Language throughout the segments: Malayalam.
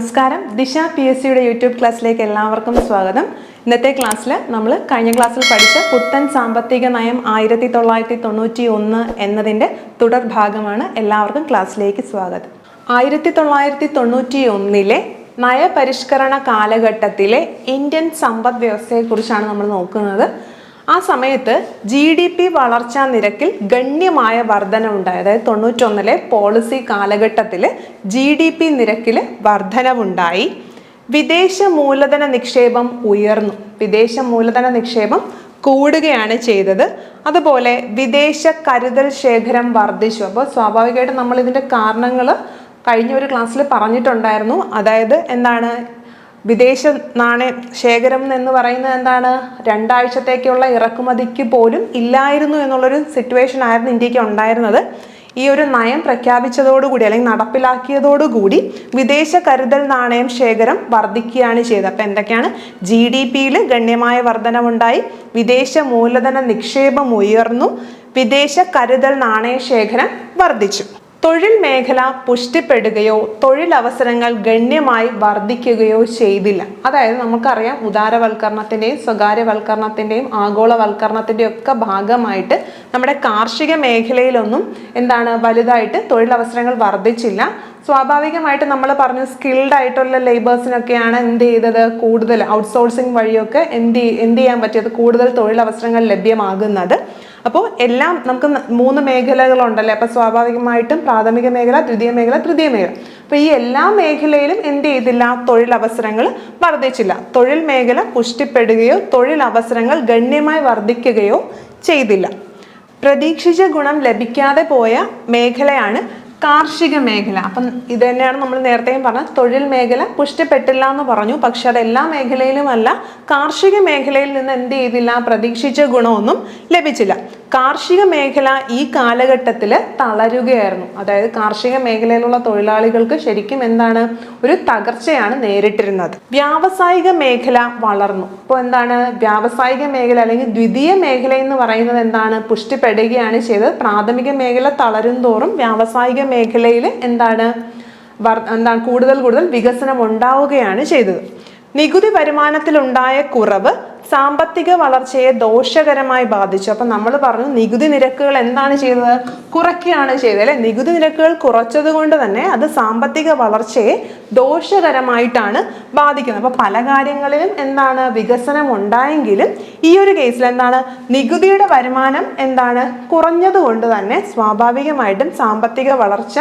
നമസ്കാരം. ദിശ പി എസ് സിയുടെ യൂട്യൂബ് ക്ലാസ്സിലേക്ക് എല്ലാവർക്കും സ്വാഗതം. ഇന്നത്തെ ക്ലാസ്സിൽ നമ്മൾ കഴിഞ്ഞ ക്ലാസ്സിൽ പഠിച്ച പുത്തൻ സാമ്പത്തിക നയം ആയിരത്തി തൊള്ളായിരത്തി തൊണ്ണൂറ്റി ഒന്ന് എന്നതിന്റെ തുടർ ഭാഗമാണ് എല്ലാവർക്കും ക്ലാസ്സിലേക്ക് സ്വാഗതം. ആയിരത്തി തൊള്ളായിരത്തി തൊണ്ണൂറ്റി ഒന്നിലെ നയപരിഷ്കരണ കാലഘട്ടത്തിലെ ഇന്ത്യൻ സമ്പദ് വ്യവസ്ഥയെക്കുറിച്ചാണ് നമ്മൾ നോക്കുന്നത്. ആ സമയത്ത് ജി ഡി പി വളർച്ചാ നിരക്കിൽ ഗണ്യമായ വർധന ഉണ്ടായി അതായത് തൊണ്ണൂറ്റൊന്നിലെ പോളിസി കാലഘട്ടത്തിൽ ജി ഡി പി നിരക്കിൽ വർധനവുണ്ടായി. വിദേശ മൂലധന നിക്ഷേപം ഉയർന്നു. വിദേശ മൂലധന നിക്ഷേപം കൂടുകയാണ് ചെയ്തത്. അതുപോലെ വിദേശ കരുതൽ ശേഖരം വർദ്ധിച്ചു. അപ്പോൾ സ്വാഭാവികമായിട്ടും നമ്മൾ ഇതിന്റെ കാരണങ്ങൾ കഴിഞ്ഞ ഒരു ക്ലാസ്സിൽ പറഞ്ഞിട്ടുണ്ടായിരുന്നു. അതായത് എന്താണ്? വിദേശ നാണയ ശേഖരം എന്ന് പറയുന്നത് എന്താണ്? രണ്ടാഴ്ചത്തേക്കുള്ള ഇറക്കുമതിക്ക് പോലും ഇല്ലായിരുന്നു എന്നുള്ളൊരു സിറ്റുവേഷൻ ആയിരുന്നു ഇന്ത്യയ്ക്ക് ഉണ്ടായിരുന്നത്. ഈ ഒരു നയം പ്രഖ്യാപിച്ചതോടുകൂടി അല്ലെങ്കിൽ നടപ്പിലാക്കിയതോടുകൂടി വിദേശ കരുതൽ നാണയം ശേഖരം വർദ്ധിക്കുകയാണ് ചെയ്തത്. അപ്പം എന്തൊക്കെയാണ്? ജി ഡി പിയിൽ ഗണ്യമായ വർധനവുണ്ടായി. വിദേശ മൂലധന നിക്ഷേപം ഉയർന്നു. വിദേശ കരുതൽ നാണയ ശേഖരം വർദ്ധിച്ചു. തൊഴിൽ മേഖല പുഷ്ടിപ്പെടുകയോ തൊഴിലവസരങ്ങൾ ഗണ്യമായി വർദ്ധിക്കുകയോ ചെയ്തില്ല. അതായത് നമുക്കറിയാം ഉദാരവൽക്കരണത്തിന്റെയും സ്വകാര്യവൽക്കരണത്തിന്റെയും ആഗോളവൽക്കരണത്തിന്റെയും ഒക്കെ ഭാഗമായിട്ട് നമ്മുടെ കാർഷിക മേഖലയിലൊന്നും എന്താണ് വലുതായിട്ട് തൊഴിലവസരങ്ങൾ വർദ്ധിച്ചില്ല സ്വാഭാവികമായിട്ട് നമ്മൾ പറഞ്ഞു സ്കിൽഡ് ആയിട്ടുള്ള ലേബേഴ്സിനൊക്കെയാണ് എന്ത് ചെയ്തത്? കൂടുതൽ ഔട്ട്സോഴ്സിങ് വഴിയൊക്കെ എന്ത് എന്ത് ചെയ്യാൻ പറ്റിയത്? കൂടുതൽ തൊഴിലവസരങ്ങൾ ലഭ്യമാകുന്നത്. അപ്പോൾ എല്ലാം നമുക്ക് മൂന്ന് മേഖലകളുണ്ടല്ലേ? അപ്പോൾ സ്വാഭാവികമായിട്ടും പ്രാഥമിക മേഖല ദ്വിതീയ മേഖല തൃതീയ മേഖല. അപ്പോൾ ഈ എല്ലാ മേഖലയിലും എന്ത് ചെയ്തില്ല? തൊഴിലവസരങ്ങൾ വർദ്ധിച്ചില്ല. തൊഴിൽ മേഖല പുഷ്ടിപ്പെടുകയോ തൊഴിലവസരങ്ങൾ ഗണ്യമായി വർദ്ധിക്കുകയോ ചെയ്തില്ല. പ്രതീക്ഷിച്ച ഗുണം ലഭിക്കാതെ പോയ മേഖലയാണ് കാർഷിക മേഖല. അപ്പം ഇത് തന്നെയാണ് നമ്മൾ നേരത്തെയും പറഞ്ഞത്. തൊഴിൽ മേഖല പുഷ്ടിപ്പെട്ടില്ല എന്ന് പറഞ്ഞു. പക്ഷെ അത് എല്ലാ മേഖലയിലുമല്ല. കാർഷിക മേഖലയിൽ നിന്ന് എന്ത് ചെയ്തില്ല? പ്രതീക്ഷിച്ച ഗുണമൊന്നും ലഭിച്ചില്ല. കാർഷിക മേഖല ഈ കാലഘട്ടത്തിൽ തളരുകയായിരുന്നു. അതായത് കാർഷിക മേഖലയിലുള്ള തൊഴിലാളികൾക്ക് ശരിക്കും എന്താണ്? ഒരു തകർച്ചയാണ് നേരിട്ടിരുന്നത്. വ്യാവസായിക മേഖല വളർന്നു. ഇപ്പോൾ എന്താണ്? വ്യാവസായിക മേഖല അല്ലെങ്കിൽ ദ്വിതീയ മേഖല എന്ന് പറയുന്നത് എന്താണ്? പുഷ്ടിപ്പെടുകയാണ് ചെയ്തത്. പ്രാഥമിക മേഖല തളരും തോറും വ്യാവസായിക മേഖലയിൽ എന്താണ്? എന്താണ്? കൂടുതൽ കൂടുതൽ വികസനം ഉണ്ടാവുകയാണ് ചെയ്തത്. നികുതി വരുമാനത്തിലുണ്ടായ കുറവ് സാമ്പത്തിക വളർച്ചയെ ദോഷകരമായി ബാധിച്ചു. അപ്പം നമ്മൾ പറഞ്ഞു നികുതി നിരക്കുകൾ എന്താണ് ചെയ്തത്? കുറയ്ക്കുകയാണ് ചെയ്തത് അല്ലെ? നികുതി നിരക്കുകൾ കുറച്ചത് കൊണ്ട് തന്നെ അത് സാമ്പത്തിക വളർച്ചയെ ദോഷകരമായിട്ടാണ് ബാധിക്കുന്നത്. അപ്പോൾ പല കാര്യങ്ങളിലും എന്താണ് വികസനം ഉണ്ടായെങ്കിലും ഈ ഒരു കേസിൽ എന്താണ് നികുതിയുടെ വരുമാനം എന്താണ് കുറഞ്ഞത് കൊണ്ട് തന്നെ സ്വാഭാവികമായിട്ടും സാമ്പത്തിക വളർച്ച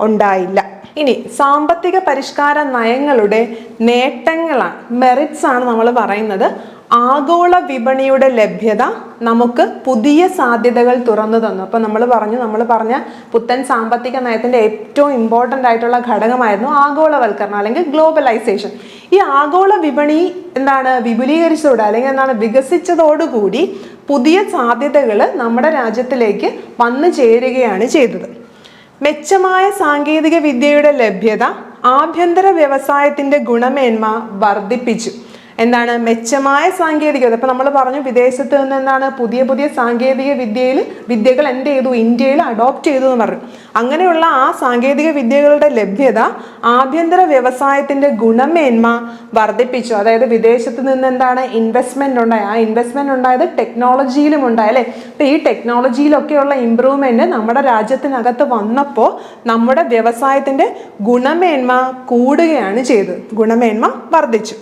ഉണ്ടായില്ല. ഇനി സാമ്പത്തിക പരിഷ്കാര നയങ്ങളുടെ നേട്ടങ്ങളാണ് മെറിറ്റ്സ് ആണ് നമ്മൾ പറയുന്നത്. ആഗോള വിപണിയുടെ ലഭ്യത നമുക്ക് പുതിയ സാധ്യതകൾ തുറന്നു തന്നു. അപ്പോൾ നമ്മൾ പറഞ്ഞു നമ്മൾ പറഞ്ഞ പുത്തൻ സാമ്പത്തിക നയത്തിന്റെ ഏറ്റവും ഇമ്പോർട്ടന്റ് ആയിട്ടുള്ള ഘടകമായിരുന്നു ആഗോളവൽക്കരണം അല്ലെങ്കിൽ ഗ്ലോബലൈസേഷൻ ഈ ആഗോള വിപണി എന്താണ് വിപുലീകരിച്ചതോടെ അല്ലെങ്കിൽ എന്താണ് വികസിച്ചതോടുകൂടി പുതിയ സാധ്യതകൾ നമ്മുടെ രാജ്യത്തിലേക്ക് വന്നു ചേരുകയാണ് ചെയ്തത്. മെച്ചമായ സാങ്കേതിക വിദ്യയുടെ ലഭ്യത ആഭ്യന്തര വ്യവസായത്തിന്റെ ഗുണമേന്മ വർദ്ധിപ്പിച്ചു. എന്താണ്? മെച്ചമായ സാങ്കേതികത. ഇപ്പം നമ്മൾ പറഞ്ഞു വിദേശത്ത് നിന്ന് എന്താണ്? പുതിയ പുതിയ സാങ്കേതിക വിദ്യയിൽ വിദ്യകൾ എന്ത് ചെയ്തു? ഇന്ത്യയിൽ അഡോപ്റ്റ് ചെയ്തു എന്ന് പറഞ്ഞു. അങ്ങനെയുള്ള ആ സാങ്കേതിക വിദ്യകളുടെ ലഭ്യത ആഭ്യന്തര വ്യവസായത്തിന്റെ ഗുണമേന്മ വർദ്ധിപ്പിച്ചു. അതായത് വിദേശത്ത് നിന്ന് എന്താണ്? ഇൻവെസ്റ്റ്മെന്റ് ഉണ്ടായി. ആ ഇൻവെസ്റ്റ്മെന്റ് ഉണ്ടായത് ടെക്നോളജിയിലും ഉണ്ടായി അല്ലേ? അപ്പം ഈ ടെക്നോളജിയിലൊക്കെയുള്ള ഇമ്പ്രൂവ്മെന്റ് നമ്മുടെ രാജ്യത്തിനകത്ത് വന്നപ്പോൾ നമ്മുടെ വ്യവസായത്തിന്റെ ഗുണമേന്മ കൂടുകയാണ് ചെയ്തത്. ഗുണമേന്മ വർദ്ധിച്ചു.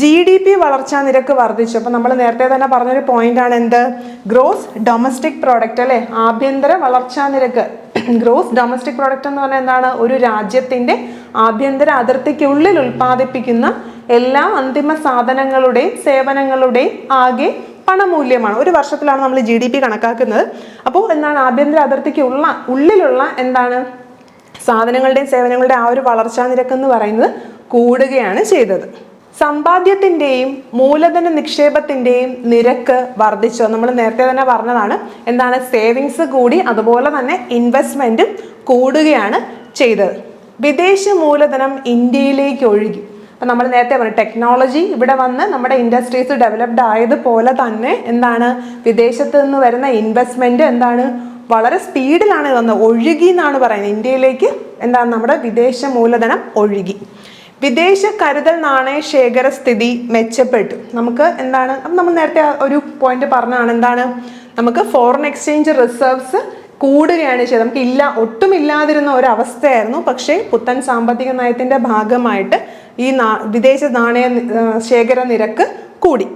ജി ഡി പി വളർച്ചാ നിരക്ക് വർദ്ധിച്ചു. അപ്പോൾ നമ്മൾ നേരത്തെ തന്നെ പറഞ്ഞൊരു പോയിന്റ് ആണ് എന്ത്? ഗ്രോസ് ഡൊമസ്റ്റിക് പ്രോഡക്റ്റ് അല്ലേ? ആഭ്യന്തര വളർച്ചാ നിരക്ക്. ഗ്രോസ് ഡൊമസ്റ്റിക് പ്രോഡക്റ്റ് എന്ന് പറഞ്ഞാൽ എന്താണ്? ഒരു രാജ്യത്തിന്റെ ആഭ്യന്തര അതിർത്തിക്കുള്ളിൽ ഉൽപ്പാദിപ്പിക്കുന്ന എല്ലാ അന്തിമ സാധനങ്ങളുടെയും സേവനങ്ങളുടെയും ആകെ പണമൂല്യമാണ്. ഒരു വർഷത്തിലാണ് നമ്മൾ ജി ഡി പി കണക്കാക്കുന്നത്. അപ്പോൾ എന്താണ്? ആഭ്യന്തര അതിർത്തിക്ക് ഉള്ള ഉള്ളിലുള്ള എന്താണ്? സാധനങ്ങളുടെയും സേവനങ്ങളുടെയും ആ ഒരു വളർച്ചാ നിരക്ക് എന്ന് പറയുന്നത് കൂടുകയാണ് ചെയ്തത്. സമ്പാദ്യത്തിന്റെയും മൂലധന നിക്ഷേപത്തിന്റെയും നിരക്ക് വർദ്ധിച്ചു. നമ്മൾ നേരത്തെ തന്നെ പറഞ്ഞതാണ് എന്താണ് സേവിങ്സ് കൂടി അതുപോലെ തന്നെ ഇൻവെസ്റ്റ്മെന്റും കൂടുകയാണ് ചെയ്തത്. വിദേശ മൂലധനം ഇന്ത്യയിലേക്ക് ഒഴുകി. അപ്പം നമ്മൾ നേരത്തെ പറഞ്ഞു ടെക്നോളജി ഇവിടെ വന്ന് നമ്മുടെ ഇൻഡസ്ട്രീസ് ഡെവലപ്ഡ് ആയതുപോലെ തന്നെ എന്താണ് വിദേശത്ത് നിന്ന് വരുന്ന ഇൻവെസ്റ്റ്മെന്റ് എന്താണ് വളരെ സ്പീഡിലാണ് വന്നത് ഒഴുകി എന്നാണ് പറയുന്നത്. ഇന്ത്യയിലേക്ക് എന്താണ് നമ്മുടെ വിദേശ മൂലധനം ഒഴുകി. വിദേശ കരുതൽ നാണയ ശേഖര സ്ഥിതി മെച്ചപ്പെട്ടു. നമുക്ക് എന്താണ് അപ്പം നമ്മൾ നേരത്തെ ഒരു പോയിന്റ് പറഞ്ഞാണ് എന്താണ് നമുക്ക് ഫോറിൻ എക്സ്ചേഞ്ച് റിസർവ്സ് കൂടുകയാണ് ചെയ്തത്. നമുക്ക് ഇല്ല ഒട്ടും ഇല്ലാതിരുന്ന ഒരവസ്ഥയായിരുന്നു. പക്ഷേ പുത്തൻ സാമ്പത്തിക നയത്തിന്റെ ഭാഗമായിട്ട് ഈ വിദേശ നാണയ ശേഖര നിരക്ക് കൂടി.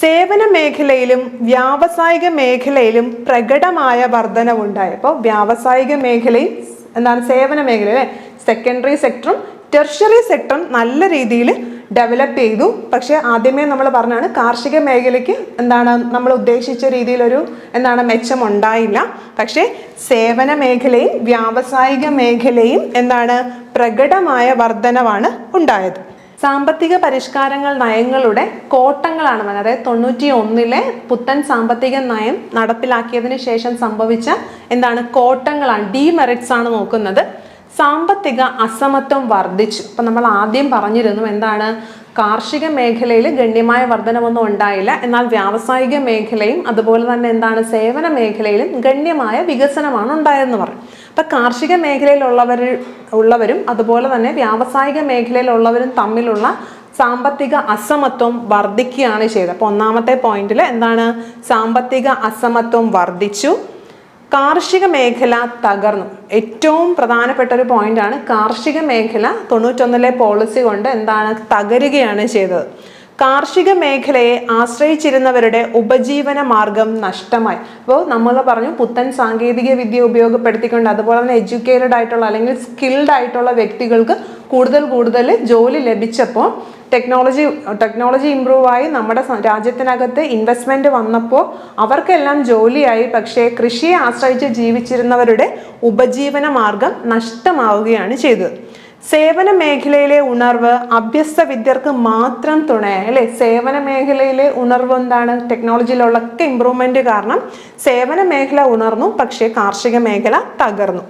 സേവന മേഖലയിലും വ്യാവസായിക മേഖലയിലും പ്രകടമായ വർധനവുണ്ടായി. അപ്പോൾ വ്യാവസായിക മേഖലയും എന്താണ് സേവന മേഖല അല്ലേ? സെക്കൻഡറി സെക്ടറും ടെർഷറി സെക്ടർ നല്ല രീതിയിൽ ഡെവലപ്പ് ചെയ്തു. പക്ഷേ ആദ്യമേ നമ്മൾ പറഞ്ഞാണ് കാർഷിക മേഖലയ്ക്ക് എന്താണ് നമ്മൾ ഉദ്ദേശിച്ച രീതിയിലൊരു എന്താണ് മെച്ചം ഉണ്ടായില്ല പക്ഷേ സേവന മേഖലയും വ്യാവസായിക മേഖലയും എന്താണ് പ്രകടമായ വർധനവാണ് ഉണ്ടായത്. സാമ്പത്തിക പരിഷ്കാരങ്ങൾ നയങ്ങളുടെ കോട്ടങ്ങളാണ് അതായത് തൊണ്ണൂറ്റി ഒന്നിലെ പുത്തൻ സാമ്പത്തിക നയം നടപ്പിലാക്കിയതിന് ശേഷം സംഭവിച്ച എന്താണ് കോട്ടങ്ങളാണ് ഡിമെറിറ്റ്സ് ആണ് നോക്കുന്നത്. സാമ്പത്തിക അസമത്വം വർദ്ധിച്ചു. അപ്പം നമ്മൾ ആദ്യം പറഞ്ഞിരുന്നു എന്താണ്? കാർഷിക മേഖലയിൽ ഗണ്യമായ വർധനമൊന്നും ഉണ്ടായില്ല. എന്നാൽ വ്യാവസായിക മേഖലയും അതുപോലെ തന്നെ എന്താണ്? സേവന മേഖലയിലും ഗണ്യമായ വികസനമാണ് ഉണ്ടായതെന്ന് പറഞ്ഞു. അപ്പം കാർഷിക മേഖലയിലുള്ളവർ ഉള്ളവരും അതുപോലെ തന്നെ വ്യാവസായിക മേഖലയിലുള്ളവരും തമ്മിലുള്ള സാമ്പത്തിക അസമത്വം വർദ്ധിക്കുകയാണ് ചെയ്തത്. അപ്പോൾ ഒന്നാമത്തെ പോയിന്റിൽ എന്താണ്? സാമ്പത്തിക അസമത്വം വർദ്ധിച്ചു. കാർഷിക മേഖല തകർന്നു. ഏറ്റവും പ്രധാനപ്പെട്ട ഒരു പോയിന്റാണ് കാർഷിക മേഖല തൊണ്ണൂറ്റൊന്നിലെ പോളിസി കൊണ്ട് എന്താണ് തകരുകയാണ് ചെയ്തത്. കാർഷിക മേഖലയെ ആശ്രയിച്ചിരുന്നവരുടെ ഉപജീവന മാർഗം നഷ്ടമായി. അപ്പോൾ നമ്മൾ പറഞ്ഞു പുത്തൻ സാങ്കേതിക വിദ്യ ഉപയോഗപ്പെടുത്തിക്കൊണ്ട് അതുപോലെ തന്നെ എഡ്യൂക്കേറ്റഡ് ആയിട്ടുള്ള അല്ലെങ്കിൽ സ്കിൽഡ് ആയിട്ടുള്ള വ്യക്തികൾക്ക് കൂടുതൽ കൂടുതൽ ജോലി ലഭിച്ചപ്പോൾ ടെക്നോളജി ടെക്നോളജി ഇമ്പ്രൂവ് ആയി നമ്മുടെ രാജ്യത്തിനകത്ത് ഇൻവെസ്റ്റ്മെന്റ് വന്നപ്പോൾ അവർക്കെല്ലാം ജോലിയായി. പക്ഷേ കൃഷിയെ ആശ്രയിച്ച് ജീവിച്ചിരുന്നവരുടെ ഉപജീവന മാർഗം നഷ്ടമാവുകയാണ് ചെയ്തത്. സേവന മേഖലയിലെ ഉണർവ് അഭ്യസ്ത വിദ്യർക്ക് മാത്രം തുണയായി അല്ലെ? സേവന മേഖലയിലെ ഉണർവ് എന്താണ്? ടെക്നോളജിയിലുള്ളൊക്കെ ഇമ്പ്രൂവ്മെന്റ് കാരണം സേവന മേഖല ഉണർന്നു പക്ഷേ കാർഷിക മേഖല തകർന്നു.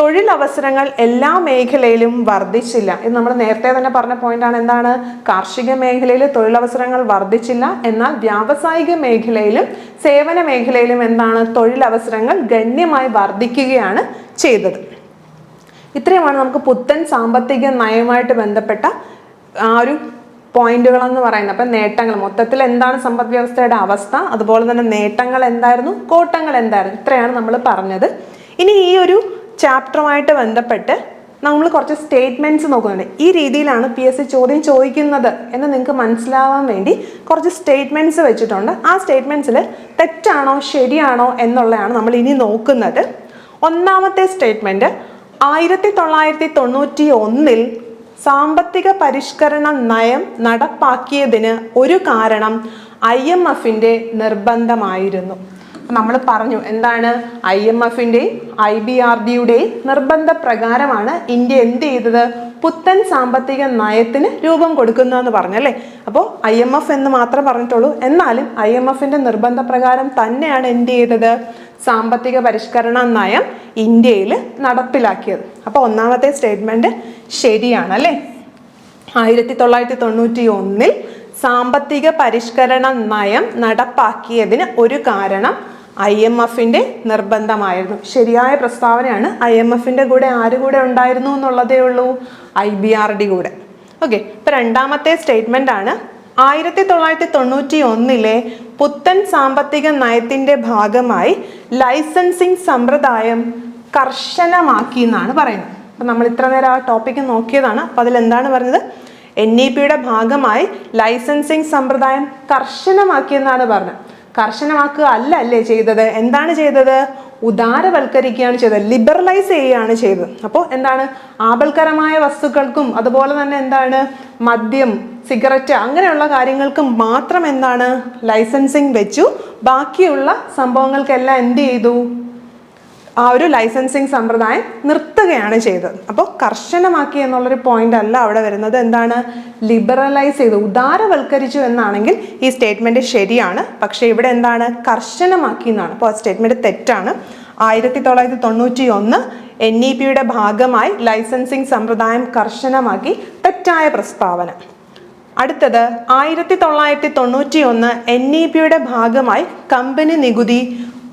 തൊഴിലവസരങ്ങൾ എല്ലാ മേഖലയിലും വർദ്ധിച്ചില്ല. ഇത് നമ്മൾ നേരത്തെ തന്നെ പറഞ്ഞ പോയിന്റാണ് എന്താണ്? കാർഷിക മേഖലയിൽ തൊഴിലവസരങ്ങൾ വർദ്ധിച്ചില്ല. എന്നാൽ വ്യാവസായിക മേഖലയിലും സേവന മേഖലയിലും എന്താണ്? തൊഴിലവസരങ്ങൾ ഗണ്യമായി വർദ്ധിക്കുകയാണ് ചെയ്തത്. ഇത്രയുമാണ് നമുക്ക് പുത്തൻ സാമ്പത്തിക നയവുമായിട്ട് ബന്ധപ്പെട്ട ആ ഒരു പോയിന്റുകളെന്ന് പറയുന്നത്. അപ്പം നേട്ടങ്ങൾ. മൊത്തത്തിൽ എന്താണ് സമ്പദ് വ്യവസ്ഥയുടെ അവസ്ഥ? അതുപോലെ തന്നെ നേട്ടങ്ങൾ എന്തായിരുന്നു? കോട്ടങ്ങൾ എന്തായിരുന്നു? ഇത്രയാണ് നമ്മൾ പറഞ്ഞത്. ഇനി ഈ ഒരു ചാപ്റ്ററുമായിട്ട് ബന്ധപ്പെട്ട് നമ്മൾ കുറച്ച് സ്റ്റേറ്റ്മെന്റ്സ് നോക്കുന്നുണ്ട്. ഈ രീതിയിലാണ് പി എസ് സി ചോദ്യം ചോദിക്കുന്നത് എന്ന് നിങ്ങൾക്ക് മനസ്സിലാവാൻ വേണ്ടി കുറച്ച് സ്റ്റേറ്റ്മെന്റ്സ് വെച്ചിട്ടുണ്ട്. ആ സ്റ്റേറ്റ്മെന്റ്സിൽ തെറ്റാണോ ശരിയാണോ എന്നുള്ളതാണ് നമ്മൾ ഇനി നോക്കുന്നത്. ഒന്നാമത്തെ സ്റ്റേറ്റ്മെന്റ് ആയിരത്തി തൊള്ളായിരത്തി തൊണ്ണൂറ്റി ഒന്നിൽ സാമ്പത്തിക പരിഷ്കരണ നയം നടപ്പാക്കിയതിന് ഒരു കാരണം ഐ എം എഫിന്റെ നിർബന്ധമായിരുന്നു. നമ്മൾ പറഞ്ഞു എന്താണ് ഐ എം എഫിന്റെയും ഐ ബി ആർ ഡിയുടെയും നിർബന്ധ പ്രകാരമാണ് ഇന്ത്യ എന്ത് ചെയ്തത്? പുത്തൻ സാമ്പത്തിക നയത്തിന് രൂപം കൊടുക്കുന്നതെന്ന് പറഞ്ഞല്ലേ അപ്പോൾ ഐ എം എഫ് എന്ന് മാത്രം പറഞ്ഞിട്ടുള്ളൂ. എന്നാലും ഐ എം എഫിന്റെ നിർബന്ധ പ്രകാരം തന്നെയാണ് എന്ത് ചെയ്തത്? സാമ്പത്തിക പരിഷ്കരണ നയം ഇന്ത്യയിൽ നടപ്പിലാക്കിയത്. അപ്പോൾ ഒന്നാമത്തെ സ്റ്റേറ്റ്മെന്റ് ശരിയാണ് അല്ലേ? ആയിരത്തി തൊള്ളായിരത്തി തൊണ്ണൂറ്റി ഒന്നിൽ സാമ്പത്തിക പരിഷ്കരണ നയം നടപ്പാക്കിയതിന് ഒരു കാരണം ഐ എം എഫിന്റെ നിർബന്ധമായിരുന്നു. ശരിയായ പ്രസ്താവനയാണ് ഐ എം എഫിന്റെ കൂടെ ആര് കൂടെ ഉണ്ടായിരുന്നു എന്നുള്ളതേ ഉള്ളൂ. ഐ ബി ആർ ഡി കൂടെ. ഓക്കെ ഇപ്പം രണ്ടാമത്തെ സ്റ്റേറ്റ്മെന്റ് ആണ്. ആയിരത്തി തൊള്ളായിരത്തി തൊണ്ണൂറ്റി ഒന്നിലെ പുത്തൻ സാമ്പത്തിക നയത്തിന്റെ ഭാഗമായി ലൈസൻസിങ് സമ്പ്രദായം കർശനമാക്കി എന്നാണ് പറയുന്നത്. അപ്പം നമ്മൾ ഇത്ര നേരം ആ ടോപ്പിക്ക് നോക്കിയതാണ്. അപ്പം അതിലെന്താണ് പറഞ്ഞത്? എൻ ഇ പിയുടെ ഭാഗമായി ലൈസൻസിങ് സമ്പ്രദായം കർശനമാക്കിയെന്നാണ് പറഞ്ഞത്. കർശനമാക്കുക അല്ല അല്ലേ ചെയ്തത്? എന്താണ് ചെയ്തത്? ഉദാരവൽക്കരിക്കുകയാണ് ചെയ്തത്. ലിബറലൈസ് ചെയ്യുകയാണ് ചെയ്തത്. അപ്പോൾ എന്താണ്? ആപൽക്കരമായ വസ്തുക്കൾക്കും അതുപോലെ തന്നെ എന്താണ്? മദ്യം സിഗരറ്റ് അങ്ങനെയുള്ള കാര്യങ്ങൾക്ക് മാത്രം എന്താണ്? ലൈസൻസിങ് വെച്ചു. ബാക്കിയുള്ള സംഭവങ്ങൾക്കെല്ലാം എന്ത് ചെയ്തു? ആ ഒരു ലൈസൻസിങ് സമ്പ്രദായം നിർത്തുകയാണ് ചെയ്തത്. അപ്പോൾ കർശനമാക്കി എന്നുള്ളൊരു പോയിന്റ് അല്ല അവിടെ വരുന്നത്. എന്താണ്? ലിബറലൈസ് ചെയ്തു ഉദാരവൽക്കരിച്ചു എന്നാണെങ്കിൽ ഈ സ്റ്റേറ്റ്മെന്റ് ശരിയാണ്. പക്ഷേ ഇവിടെ എന്താണ്? കർശനമാക്കി എന്നാണ്. അപ്പോൾ ആ സ്റ്റേറ്റ്മെന്റ് തെറ്റാണ്. ആയിരത്തി തൊള്ളായിരത്തി തൊണ്ണൂറ്റി ഒന്ന് എൻ ഇ പിയുടെ ഭാഗമായി ലൈസൻസിങ് സമ്പ്രദായം കർശനമാക്കി തെറ്റായ പ്രസ്താവന. അടുത്തത് ആയിരത്തി തൊള്ളായിരത്തി തൊണ്ണൂറ്റി ഒന്ന് എൻ ഇ പിയുടെ ഭാഗമായി കമ്പനി നികുതി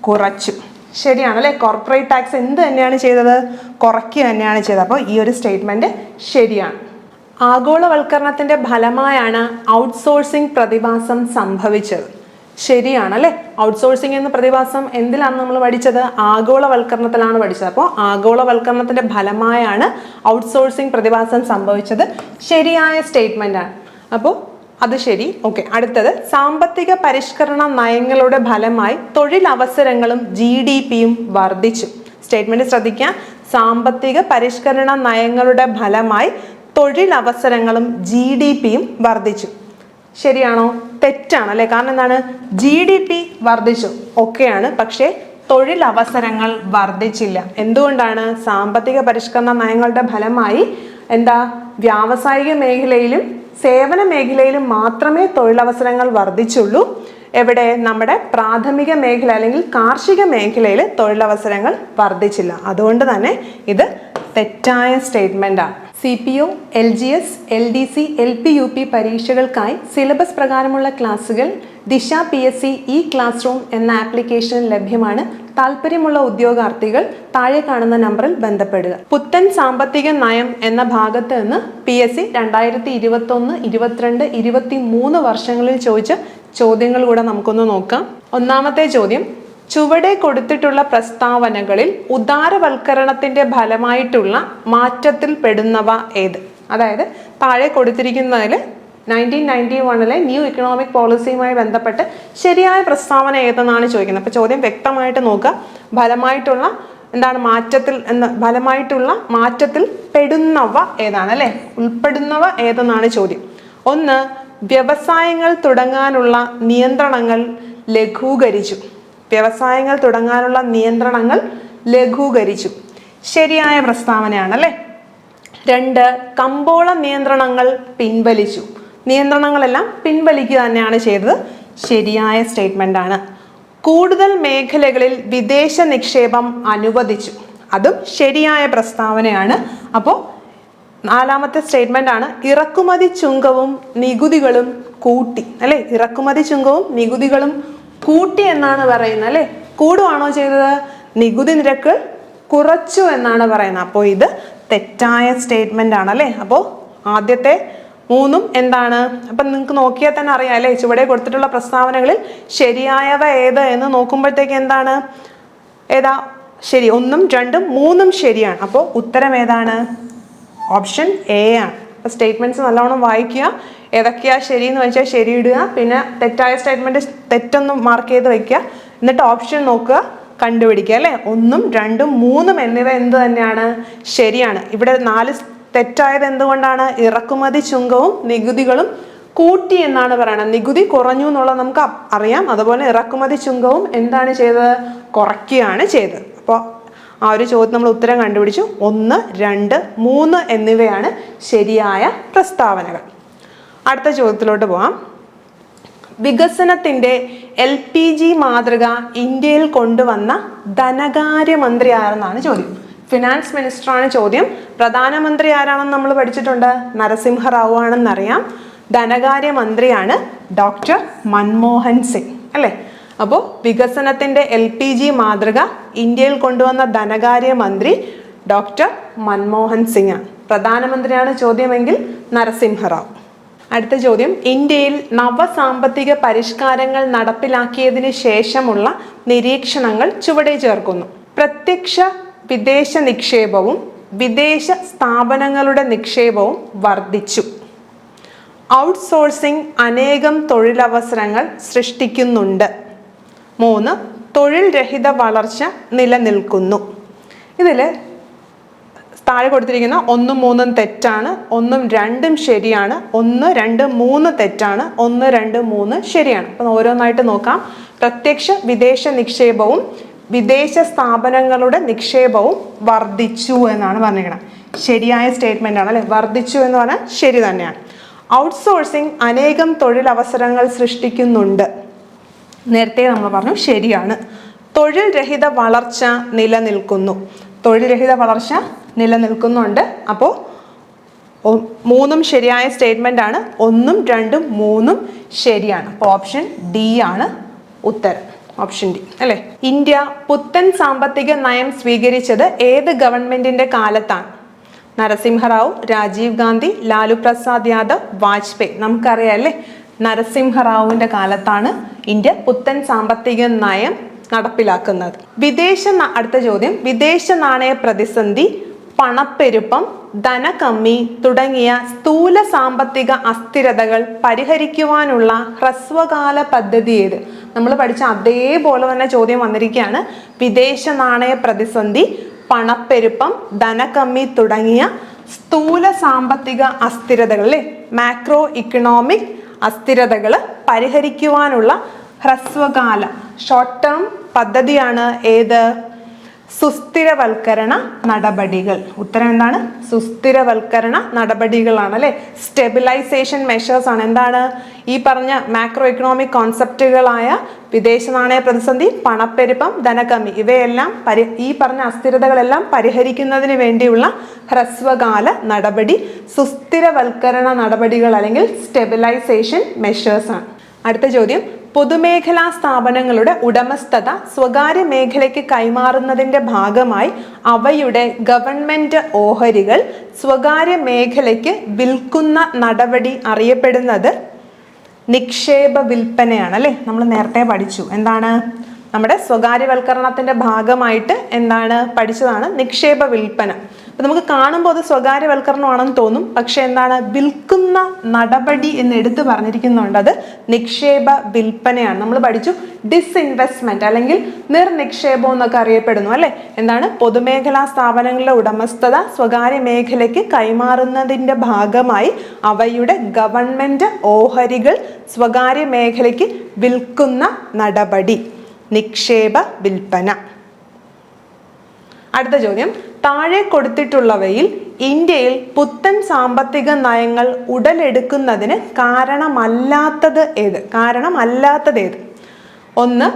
കുറച്ചു. ശരിയാണ് അല്ലേ കോർപ്പറേറ്റ് ടാക്സ് എന്ത് തന്നെയാണ് ചെയ്തത്? കുറയ്ക്കുക തന്നെയാണ് ചെയ്തത്. അപ്പോൾ ഈ ഒരു സ്റ്റേറ്റ്മെന്റ് ശരിയാണ്. ആഗോളവൽക്കരണത്തിന്റെ ഫലമായാണ് ഔട്ട്സോഴ്സിംഗ് പ്രതിഭാസം സംഭവിച്ചത്. ശരിയാണ് അല്ലെ ഔട്ട്സോഴ്സിംഗ് എന്ന പ്രതിഭാസം എന്തിലാണ് നമ്മൾ പഠിച്ചത്? ആഗോളവൽക്കരണത്തിലാണ് പഠിച്ചത്. അപ്പോൾ ആഗോളവൽക്കരണത്തിന്റെ ഫലമായാണ് ഔട്ട്സോഴ്സിംഗ് പ്രതിഭാസം സംഭവിച്ചത്. ശരിയായ സ്റ്റേറ്റ്മെന്റ് ആണ്. അപ്പോൾ അത് ശരി. ഓക്കെ അടുത്തത്. സാമ്പത്തിക പരിഷ്കരണ നയങ്ങളുടെ ഫലമായി തൊഴിലവസരങ്ങളും ജി ഡി പിയും വർദ്ധിച്ചു. സ്റ്റേറ്റ്മെന്റ് ശ്രദ്ധിക്കുക. സാമ്പത്തിക പരിഷ്കരണ നയങ്ങളുടെ ഫലമായി തൊഴിലവസരങ്ങളും ജി ഡി പിയും വർദ്ധിച്ചു. ശരിയാണോ? തെറ്റാണ് അല്ലേ? കാരണം എന്താണ്? ജി ഡി പി വർദ്ധിച്ചു. ഒക്കെയാണ്. പക്ഷേ തൊഴിലവസരങ്ങൾ വർദ്ധിച്ചില്ല. എന്തുകൊണ്ടാണ്? സാമ്പത്തിക പരിഷ്കരണ നയങ്ങളുടെ ഫലമായി എന്താ? വ്യാവസായിക മേഖലയിലും സേവന മേഖലയിൽ മാത്രമേ തൊഴിലവസരങ്ങൾ വർദ്ധിച്ചുള്ളൂ. എവിടെ നമ്മുടെ പ്രാഥമിക മേഖല അല്ലെങ്കിൽ കാർഷിക മേഖലയിൽ തൊഴിലവസരങ്ങൾ വർദ്ധിച്ചില്ല. അതുകൊണ്ട് തന്നെ ഇത് തെറ്റായ സ്റ്റേറ്റ്മെന്റാണ് C P O L G S L D C L P U P പരീക്ഷകൾക്കായി syllabus പ്രകാരമുള്ള ക്ലാസ്സുകൾ Disha P S C E class room എന്ന ആപ്ലിക്കേഷൻ ലഭ്യമാണ്. താല്പര്യമുള്ള ഉദ്യോഗാർത്ഥികൾ താഴെ കാണുന്ന നമ്പറിൽ ബന്ധപ്പെടുക. പുത്തൻ സാമ്പത്തിക നയം എന്ന ഭാഗത്ത് നിന്ന് പി എസ് സി രണ്ടായിരത്തി ഇരുപത്തി ഒന്ന് ഇരുപത്തിരണ്ട് ഇരുപത്തി മൂന്ന് വർഷങ്ങളിൽ ചോദിച്ച ചോദ്യങ്ങൾ കൂടെ നമുക്കൊന്ന് നോക്കാം. ഒന്നാമത്തെ ചോദ്യം ചുവടെ കൊടുത്തിട്ടുള്ള പ്രസ്താവനകളിൽ ഉദാരവൽക്കരണത്തിന്റെ ഫലമായിട്ടുള്ള മാറ്റത്തിൽ പെടുന്നവ ഏത്? അതായത് താഴെ കൊടുത്തിരിക്കുന്നതിൽ നയന്റീൻ നയന്റി വണ്ണിലെ ന്യൂ ഇക്കണോമിക് പോളിസിയുമായി ബന്ധപ്പെട്ട് ശരിയായ പ്രസ്താവന ഏതെന്നാണ് ചോദിക്കുന്നത്? അപ്പോൾ ചോദ്യം വ്യക്തമായിട്ട് നോക്കുക. ഫലമായിട്ടുള്ള എന്താണ് മാറ്റത്തിൽ എന്ന ഫലമായിട്ടുള്ള മാറ്റത്തിൽ പെടുന്നവ ഏതാണ് അല്ലേ? ഉൾപ്പെടുന്നവ ഏതെന്നാണ് ചോദ്യം. ഒന്ന് വ്യവസായങ്ങൾ തുടങ്ങാനുള്ള നിയന്ത്രണങ്ങൾ ലഘൂകരിച്ചു. വ്യവസായങ്ങൾ തുടങ്ങാനുള്ള നിയന്ത്രണങ്ങൾ ലഘൂകരിച്ചു. ശരിയായ പ്രസ്താവനയാണ് അല്ലേ? രണ്ട് കമ്പോള നിയന്ത്രണങ്ങൾ പിൻവലിച്ചു. നിയന്ത്രണങ്ങളെല്ലാം പിൻവലിക്കുക തന്നെയാണ് ചെയ്തത്. ശരിയായ സ്റ്റേറ്റ്മെന്റ് ആണ്. കൂടുതൽ മേഖലകളിൽ വിദേശ നിക്ഷേപം അനുവദിച്ചു. അതും ശരിയായ പ്രസ്താവനയാണ്. അപ്പോൾ നാലാമത്തെ സ്റ്റേറ്റ്മെന്റ് ആണ്. ഇറക്കുമതി ചുങ്കവും നികുതികളും കൂട്ടി. അല്ലേ? ഇറക്കുമതി ചുങ്കവും നികുതികളും കൂട്ടി എന്നാണ് പറയുന്നത്. അല്ലേ? കൂടുവാണോ ചെയ്തത്? നികുതി നിരക്ക് കുറച്ചു എന്നാണ് പറയുന്നത്. അപ്പോൾ ഇത് തെറ്റായ സ്റ്റേറ്റ്മെന്റ് ആണ്. അല്ലേ? അപ്പോൾ ആദ്യത്തെ മൂന്നും എന്താണ്? അപ്പം നിങ്ങൾക്ക് നോക്കിയാൽ തന്നെ അറിയാം അല്ലേ? ചുവടെ കൊടുത്തിട്ടുള്ള പ്രസ്താവനകളിൽ ശരിയായവ ഏത് എന്ന് നോക്കുമ്പോഴത്തേക്ക് എന്താണ്? ഏതാ? ശരി ഒന്നും രണ്ടും മൂന്നും ശരിയാണ്. അപ്പോൾ ഉത്തരം ഏതാണ്? ഓപ്ഷൻ എ ആണ്. അപ്പോൾ സ്റ്റേറ്റ്മെന്റ്സ് നല്ലോണം വായിക്കുക. ഏതൊക്കെയാ എന്ന് വെച്ചാൽ ശരി ഇടുക. പിന്നെ തെറ്റായ സ്റ്റേറ്റ്മെന്റ് തെറ്റൊന്നും മാർക്ക് ചെയ്ത് വയ്ക്കുക എന്നിട്ട് ഓപ്ഷൻ നോക്കുക കണ്ടുപിടിക്കുക അല്ലേ? ഒന്നും രണ്ടും മൂന്നും എന്നിവ എന്ത് തന്നെയാണ്? ശരിയാണ്. ഇവിടെ നാല് തെറ്റായത് എന്തുകൊണ്ടാണ്? ഇറക്കുമതി ചുങ്കവും നികുതികളും കൂട്ടി എന്നാണ് പറയുന്നത് നികുതി കുറഞ്ഞു എന്നുള്ളത് നമുക്ക് അറിയാം. അതുപോലെ ഇറക്കുമതി ചുങ്കവും എന്താണ് ചെയ്തത്? കുറയ്ക്കുകയാണ് ചെയ്തത്. അപ്പോൾ ആ ഒരു ചോദ്യം നമ്മൾ ഉത്തരം കണ്ടുപിടിച്ചു. ഒന്ന് രണ്ട് മൂന്ന് എന്നിവയാണ് ശരിയായ പ്രസ്താവനകൾ. അടുത്ത ചോദ്യത്തിലോട്ട് പോകാം വികസനത്തിന്റെ എൽ പി ജി മാതൃക ഇന്ത്യയിൽ കൊണ്ടുവന്ന ധനകാര്യമന്ത്രി ആരെന്നാണ് ചോദ്യം. ഫിനാൻസ് മിനിസ്റ്ററാണ് ചോദ്യം. പ്രധാനമന്ത്രി ആരാണെന്ന് നമ്മൾ പഠിച്ചിട്ടുണ്ട്? നരസിംഹറാവു ആണെന്നറിയാം. ധനകാര്യമന്ത്രിയാണ് ഡോക്ടർ മൻമോഹൻ സിംഗ്. അല്ലേ? അപ്പോൾ വികസനത്തിന്റെ എൽ പി ജി മാതൃക ഇന്ത്യയിൽ കൊണ്ടുവന്ന ധനകാര്യമന്ത്രി ഡോക്ടർ മൻമോഹൻ സിംഗ് ആണ്. പ്രധാനമന്ത്രിയാണ് ചോദ്യമെങ്കിൽ നരസിംഹറാവു അടുത്ത ചോദ്യം. ഇന്ത്യയിൽ നവസാമ്പത്തിക പരിഷ്കാരങ്ങൾ നടപ്പിലാക്കിയതിന് ശേഷമുള്ള നിരീക്ഷണങ്ങൾ ചുവടെ ചേർക്കുന്നു. പ്രത്യക്ഷ വിദേശ നിക്ഷേപവും വിദേശ സ്ഥാപനങ്ങളുടെ നിക്ഷേപവും വർദ്ധിച്ചു. ഔട്ട്സോഴ്സിംഗ് അനേകം തൊഴിലവസരങ്ങൾ സൃഷ്ടിക്കുന്നുണ്ട്. മൂന്ന് തൊഴിൽ രഹിത വളർച്ച നിലനിൽക്കുന്നു. ഇതിൽ താഴെ കൊടുത്തിരിക്കുന്ന ഒന്നും മൂന്നും തെറ്റാണ് ഒന്നും രണ്ടും ശരിയാണ് ഒന്ന് രണ്ട് മൂന്ന് തെറ്റാണ് ഒന്ന് രണ്ട് മൂന്ന് ശരിയാണ്. അപ്പം ഓരോന്നായിട്ട് നോക്കാം. പ്രത്യക്ഷ വിദേശ നിക്ഷേപവും വിദേശ സ്ഥാപനങ്ങളുടെ നിക്ഷേപവും വർദ്ധിച്ചു എന്നാണ് പറഞ്ഞിരിക്കുന്നത് ശരിയായ സ്റ്റേറ്റ്മെന്റ് ആണ് അല്ലേ? വർദ്ധിച്ചു എന്ന് പറഞ്ഞാൽ ശരി തന്നെയാണ്. ഔട്ട്സോഴ്സിംഗ് അനേകം തൊഴിലവസരങ്ങൾ സൃഷ്ടിക്കുന്നുണ്ട്. നേരത്തെ നമ്മൾ പറഞ്ഞു ശരിയാണ്. തൊഴിൽ രഹിത വളർച്ച നിലനിൽക്കുന്നു. തൊഴിൽ രഹിത വളർച്ച നിലനിൽക്കുന്നുണ്ട്. അപ്പോൾ മൂന്നും ശരിയായ സ്റ്റേറ്റ്മെന്റ് ആണ്. ഒന്നും രണ്ടും മൂന്നും ശരിയാണ്. അപ്പോൾ ഓപ്ഷൻ ഡി ആണ് ഉത്തരം. ഓപ്ഷൻ ഡി അല്ലേ? ഇന്ത്യ പുത്തൻ സാമ്പത്തിക നയം സ്വീകരിച്ചത് ഏത് ഗവൺമെന്റിന്റെ കാലത്താണ്? നരസിംഹറാവു രാജീവ് ഗാന്ധി ലാലു പ്രസാദ് യാദവ് വാജ്പേയി. നമുക്കറിയാം അല്ലേ? നരസിംഹറാവുവിന്റെ കാലത്താണ് ഇന്ത്യ പുത്തൻ സാമ്പത്തിക നയം നടപ്പിലാക്കുന്നത്. വിദേശ അടുത്ത ചോദ്യം. വിദേശ നാണയ പ്രതിസന്ധി പണപ്പെരുപ്പം ധനകമ്മി തുടങ്ങിയ സ്ഥൂല സാമ്പത്തിക അസ്ഥിരതകൾ പരിഹരിക്കുവാനുള്ള ഹ്രസ്വകാല പദ്ധതി ഏത്? നമ്മൾ പഠിച്ച അതേപോലെ തന്നെ ചോദ്യം വന്നിരിക്കുകയാണ്. വിദേശ നാണയ പ്രതിസന്ധി പണപ്പെരുപ്പം ധനകമ്മി തുടങ്ങിയ സ്ഥൂല സാമ്പത്തിക അസ്ഥിരതകൾ അല്ലേ? മാക്രോ ഇക്കണോമിക് അസ്ഥിരതകൾ പരിഹരിക്കുവാനുള്ള ഹ്രസ്വകാല ഷോർട്ട് ടേം പദ്ധതിയാണ് ഏത്? സുസ്ഥിരവൽക്കരണ നടപടികൾ. ഉത്തരം എന്താണ്? സുസ്ഥിരവൽക്കരണ നടപടികളാണ് അല്ലെ സ്റ്റെബിലൈസേഷൻ മെഷേഴ്സ് ആണ്. എന്താണ്? ഈ പറഞ്ഞ മാക്രോ എക്കണോമിക് കോൺസെപ്റ്റുകളായ വിദേശ നാണയ പ്രതിസന്ധി പണപ്പെരുപ്പം ധനകമ്മി ഇവയെല്ലാം പരി ഈ പറഞ്ഞ അസ്ഥിരതകളെല്ലാം പരിഹരിക്കുന്നതിന് വേണ്ടിയുള്ള ഹ്രസ്വകാല നടപടി സുസ്ഥിരവൽക്കരണ നടപടികൾ അല്ലെങ്കിൽ സ്റ്റെബിലൈസേഷൻ മെഷേഴ്സ് ആണ്. അടുത്ത ചോദ്യം. പൊതുമേഖലാ സ്ഥാപനങ്ങളുടെ ഉടമസ്ഥത സ്വകാര്യ മേഖലയ്ക്ക് കൈമാറുന്നതിന്റെ ഭാഗമായി അവയുടെ ഗവൺമെന്റ് ഓഹരികൾ സ്വകാര്യ മേഖലയ്ക്ക് വിൽക്കുന്ന നടപടി അറിയപ്പെടുന്നത് നിക്ഷേപ വിൽപ്പനയാണ് അല്ലേ? നമ്മൾ നേരത്തെ പഠിച്ചു. എന്താണ്? നമ്മുടെ സ്വകാര്യവൽക്കരണത്തിന്റെ ഭാഗമായിട്ട് എന്താണ് പഠിച്ചതാണ്? നിക്ഷേപ വിൽപ്പന. അപ്പൊ നമുക്ക് കാണുമ്പോൾ അത് സ്വകാര്യവൽക്കരണമാണെന്ന് തോന്നും. പക്ഷെ എന്താണ്? വിൽക്കുന്ന നടപടി എന്ന് എടുത്തു പറഞ്ഞിരിക്കുന്നുണ്ട്. അത് നിക്ഷേപ വിൽപ്പനയാണ്. നമ്മൾ പഠിച്ചു ഡിസ്ഇൻവെസ്റ്റ്മെന്റ് അല്ലെങ്കിൽ നിർനിക്ഷേപം എന്നൊക്കെ അറിയപ്പെടുന്നു അല്ലെ? എന്താണ്? പൊതുമേഖലാ സ്ഥാപനങ്ങളുടെ ഉടമസ്ഥത സ്വകാര്യ മേഖലയ്ക്ക് കൈമാറുന്നതിന്റെ ഭാഗമായി അവയുടെ ഗവൺമെന്റ് ഓഹരികൾ സ്വകാര്യ മേഖലയ്ക്ക് വിൽക്കുന്ന നടപടി നിക്ഷേപ വിൽപ്പന. അടുത്ത ചോദ്യം. താഴെ കൊടുത്തിട്ടുള്ളവയിൽ ഇന്ത്യയിൽ പുത്തൻ സാമ്പത്തിക നയങ്ങൾ ഉടലെടുക്കുന്നതിന് കാരണമല്ലാത്തത് ഏത്? കാരണമല്ലാത്തത് ഏത്? ഒന്ന്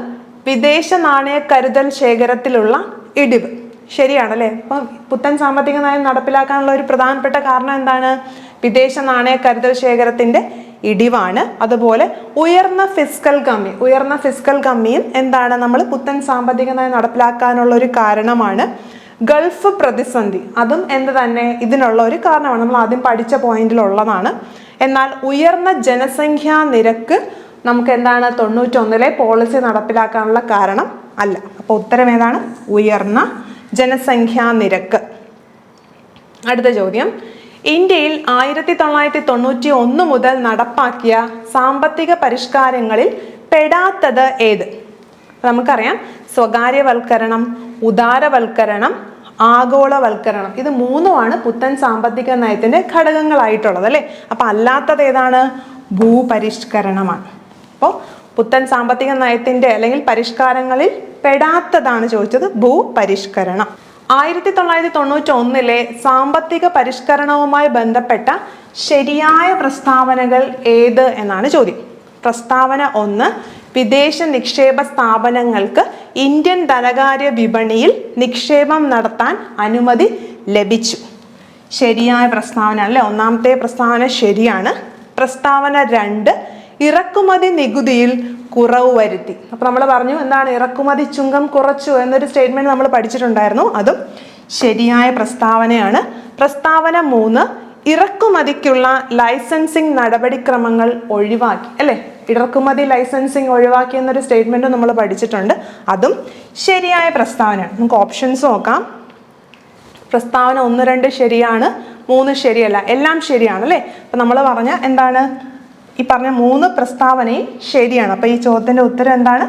വിദേശ നാണയ കരുതൽ ശേഖരത്തിലുള്ള ഇടിവ്. ശരിയാണല്ലേ? അപ്പം പുത്തൻ സാമ്പത്തിക നയം നടപ്പിലാക്കാനുള്ള ഒരു പ്രധാനപ്പെട്ട കാരണം എന്താണ്? വിദേശ നാണയ കരുതൽ ശേഖരത്തിന്റെ ഇടിവാണ്. അതുപോലെ ഉയർന്ന ഫിസ്ക്കൽ കമ്മി ഉയർന്ന ഫിസ്ക്കൽ കമ്മിയും എന്താണ് നമ്മൾ പുത്തൻ സാമ്പത്തിക നയം നടപ്പിലാക്കാനുള്ള ഒരു കാരണമാണ് ഗൾഫ് പ്രതിസന്ധി. അതും എന്ത് തന്നെ ഇതിനുള്ള ഒരു കാരണമാണ്. നമ്മൾ ആദ്യം പഠിച്ച പോയിന്റിലുള്ളതാണ്. എന്നാൽ ഉയർന്ന ജനസംഖ്യാ നിരക്ക് നമുക്ക് എന്താണ് തൊണ്ണൂറ്റൊന്നിലെ പോളിസി നടപ്പിലാക്കാനുള്ള കാരണം? അല്ല. അപ്പോൾ ഉത്തരം ഏതാണ്? ഉയർന്ന ജനസംഖ്യാ നിരക്ക്. അടുത്ത ചോദ്യം. ഇന്ത്യയിൽ ആയിരത്തി തൊള്ളായിരത്തി തൊണ്ണൂറ്റി ഒന്ന് മുതൽ നടപ്പാക്കിയ സാമ്പത്തിക പരിഷ്കാരങ്ങളിൽ പെടാത്തത് ഏത്? നമുക്കറിയാം. സ്വകാര്യവൽക്കരണം ഉദാരവൽക്കരണം ആഗോളവൽക്കരണം. ഇത് മൂന്നുമാണ് പുത്തൻ സാമ്പത്തിക നയത്തിന്റെ ഘടകങ്ങളായിട്ടുള്ളത് അല്ലേ? അപ്പം അല്ലാത്തത് ഏതാണ്? ഭൂപരിഷ്കരണമാണ്. അപ്പോൾ പുത്തൻ സാമ്പത്തിക നയത്തിന്റെ അല്ലെങ്കിൽ പരിഷ്കാരങ്ങളിൽ പെടാത്തതാണ് ചോദിച്ചത് ഭൂപരിഷ്കരണം. ആയിരത്തി തൊള്ളായിരത്തി തൊണ്ണൂറ്റി ഒന്നിലെ സാമ്പത്തിക പരിഷ്കരണവുമായി ബന്ധപ്പെട്ട ശരിയായ പ്രസ്താവനകൾ ഏത് എന്നാണ് ചോദ്യം. പ്രസ്താവന ഒന്ന് വിദേശ നിക്ഷേപ സ്ഥാപനങ്ങൾക്ക് ഇന്ത്യൻ ധനകാര്യ വിപണിയിൽ നിക്ഷേപം നടത്താൻ അനുമതി ലഭിച്ചു. ശരിയായ പ്രസ്താവന അല്ലെ? ഒന്നാമത്തെ പ്രസ്താവന ശരിയാണ്. പ്രസ്താവന രണ്ട് ഇറക്കുമതി നികുതിയിൽ കുറവ് വരുത്തി. അപ്പോൾ നമ്മൾ പറഞ്ഞു എന്താണ് ഇറക്കുമതി ചുങ്കം കുറച്ചു എന്നൊരു സ്റ്റേറ്റ്മെന്റ് നമ്മൾ പഠിച്ചിട്ടുണ്ടായിരുന്നു. അതും ശരിയായ പ്രസ്താവനയാണ്. പ്രസ്താവന മൂന്ന് ഇറക്കുമതിക്കുള്ള ലൈസൻസിങ് നടപടിക്രമങ്ങൾ ഒഴിവാക്കി. അല്ലേ? ഇറക്കുമതി ലൈസൻസിങ് ഒഴിവാക്കി എന്നൊരു സ്റ്റേറ്റ്മെന്റ് നമ്മൾ പഠിച്ചിട്ടുണ്ട്. അതും ശരിയായ പ്രസ്താവനയാണ്. നമുക്ക് ഓപ്ഷൻസ് നോക്കാം. പ്രസ്താവന ഒന്ന് രണ്ട് ശരിയാണ് മൂന്ന് ശരിയല്ല എല്ലാം ശരിയാണ് അല്ലേ? അപ്പം നമ്മൾ പറഞ്ഞ എന്താണ്? ഈ പറഞ്ഞ മൂന്ന് പ്രസ്താവനയും ശരിയാണ്. അപ്പം ഈ ചോദ്യത്തിന്റെ ഉത്തരം എന്താണ്?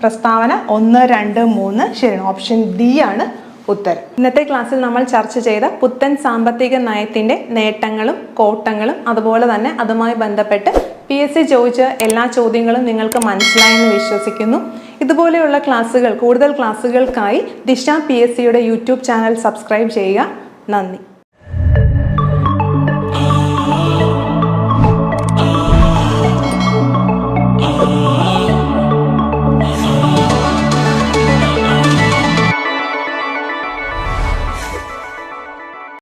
പ്രസ്താവന ഒന്ന് രണ്ട് മൂന്ന് ശരിയാണ്. ഓപ്ഷൻ ഡി ആണ് ഉത്തരം. ഇന്നത്തെ ക്ലാസ്സിൽ നമ്മൾ ചർച്ച ചെയ്ത പുത്തൻ സാമ്പത്തിക നയത്തിന്റെ നേട്ടങ്ങളും കോട്ടങ്ങളും അതുപോലെ തന്നെ അതുമായി ബന്ധപ്പെട്ട് പി എസ് സി ചോദിച്ച എല്ലാ ചോദ്യങ്ങളും നിങ്ങൾക്ക് മനസ്സിലായെന്ന് വിശ്വസിക്കുന്നു. ഇതുപോലെയുള്ള ക്ലാസ്സുകൾ കൂടുതൽ ക്ലാസ്സുകൾക്കായി ദിശ പി എസ് സിയുടെ യൂട്യൂബ് ചാനൽ സബ്സ്ക്രൈബ് ചെയ്യുക. നന്ദി.